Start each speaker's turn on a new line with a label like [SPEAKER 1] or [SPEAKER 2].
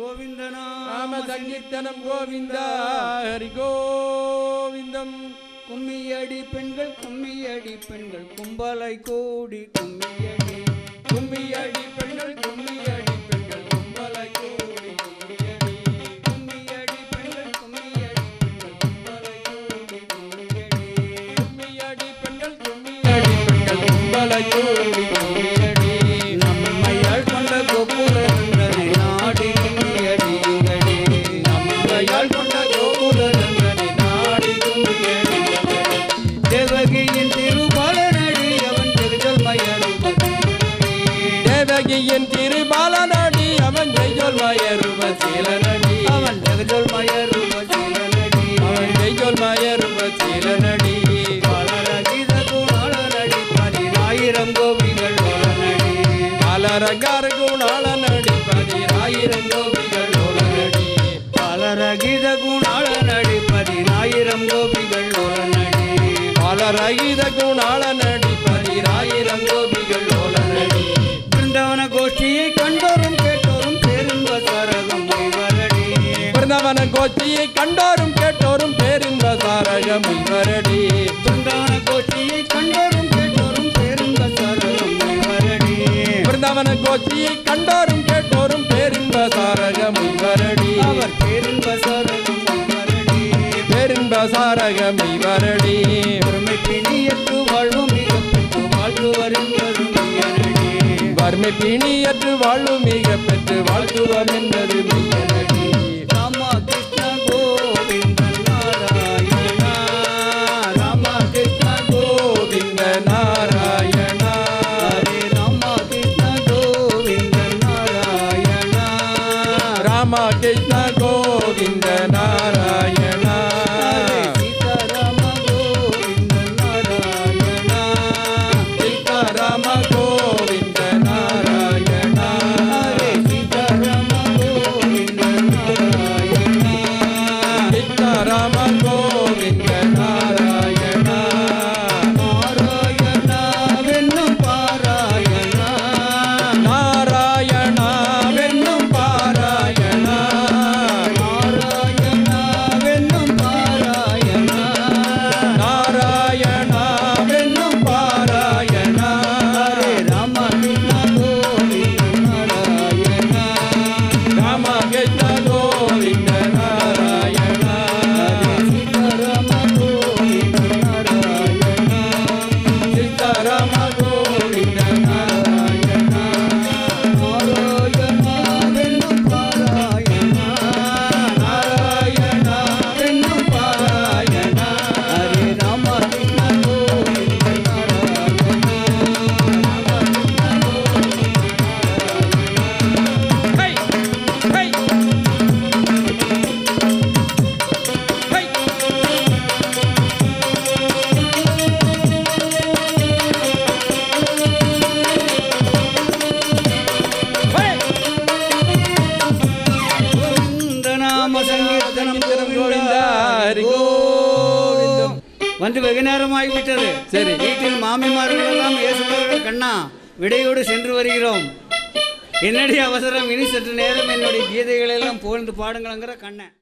[SPEAKER 1] கோவிந்தநாம
[SPEAKER 2] ராம சங்கீர்த்தனம் கோவிந்தா ஹரி கோவிந்தம்
[SPEAKER 1] கும்மியடி பெண்கள் கும்மியடி. பெண்கள் கும்பலை கூடி கும்மியடி.
[SPEAKER 2] கும்மியடி பெண்கள் கும்மியடி பெண்கள்
[SPEAKER 1] தேவகியின் திருபாலனடி அவன்
[SPEAKER 2] ஜெய்ஜோல் மயருவ சீலனடி.
[SPEAKER 1] அவன் ஜெகஜோல் மயருபதி
[SPEAKER 2] அவன் ஜெய்ஜோல் மயருவ சீலனடி.
[SPEAKER 1] பலரகித குணாளனடி பதினாயிரம் கோபிகள் ஓலனடி
[SPEAKER 2] அலரங்கார குணாளனடி பதினாயிரம் கோபிகள் ஓலனடி
[SPEAKER 1] பலரகித குணாளனடி பதினாயிரம் கோபிகள்
[SPEAKER 2] பலரகித குணாளனடி பதினாயிரம்
[SPEAKER 1] கோஷ்டியை கண்டோரும் கேட்டோரும் பேரின்ப சாரகம் இவரடி.
[SPEAKER 2] பிருந்தாவன கோஷ்டியை கண்டோரும் கேட்டோரும் பேரின்ப சரகம் இவரடி.
[SPEAKER 1] பிருந்தவன கோஷ்டியை கண்டோரும் கேட்டோரும் பேரின்ப சாரகம் இவரடி. அவர் பேரின்ப சரகம் இவரடி.
[SPEAKER 2] பேரின்ப சாரகம் இவரடி.
[SPEAKER 1] பெருமை பிணியற்று வாழ்வும் மிக பெற்று வாழ்த்துவர் என்பதும் மெய்யனடி
[SPEAKER 2] வறுமை பிணியற்று வாழும் மிக பெற்று வாழ்த்துவம் என்பது மெய்யனடி
[SPEAKER 1] ராமா கிருஷ்ண கோவிந்த நாராயணா.
[SPEAKER 2] கோவிந்தா ஹரி கோவிந்தம்.
[SPEAKER 1] வந்து வெகு நேரமாகிவிட்டது.
[SPEAKER 2] சரி.
[SPEAKER 1] வீட்டில் மாமிமார்கள் எல்லாம் இயேசுபவர்கள் கண்ணா விடையோடு சென்று வருகிறோம். என்னடி அவசரம்? இனி சற்று நேரம் என்னுடைய கீதைகள் எல்லாம் புகழ்ந்து பாடுங்களங்கிற கண்ணன்.